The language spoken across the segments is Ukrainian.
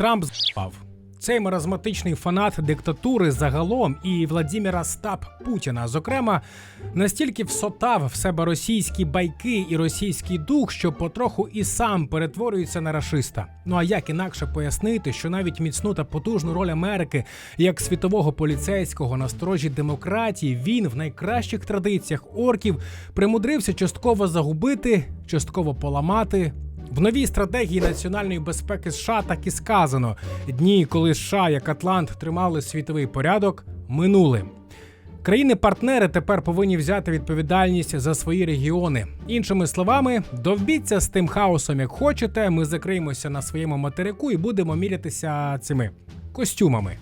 Трамп з**пав. Цей маразматичний фанат диктатури загалом і Владіміра Стап Путіна, зокрема, настільки всотав в себе російські байки і російський дух, що потроху і сам перетворюється на рашиста. Ну а як інакше пояснити, що навіть міцну та потужну роль Америки як світового поліцейського на сторожі демократії він в найкращих традиціях орків примудрився частково загубити, частково поламати. В новій стратегії національної безпеки США так і сказано: дні, коли США як Атлант тримали світовий порядок, минули. Країни-партнери тепер повинні взяти відповідальність за свої регіони. Іншими словами, довбіться з тим хаосом, як хочете. Ми закриємося на своєму материку і будемо мірятися цими костюмами.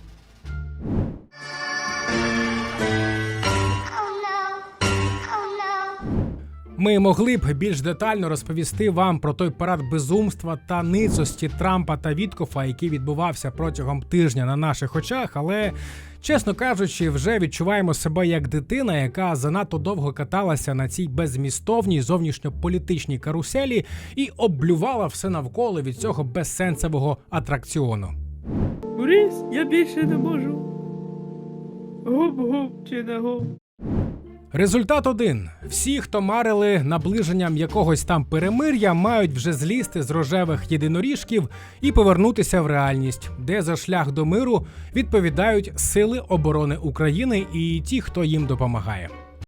Ми могли б більш детально розповісти вам про той парад безумства та ницості Трампа та Віткофа, який відбувався протягом тижня на наших очах, але. Чесно кажучи, вже відчуваємо себе як дитина, яка занадто довго каталася на цій беззмістовній зовнішньополітичній каруселі і облювала все навколо від цього безсенсового атракціону. Борис, я більше не можу. Гоп-гоп чи не гоп. Результат один: всі, хто марили наближенням якогось там перемир'я, мають вже злізти з рожевих єдиноріжків і повернутися в реальність, де за шлях до миру відповідають Сили оборони України і ті, хто їм допомагає.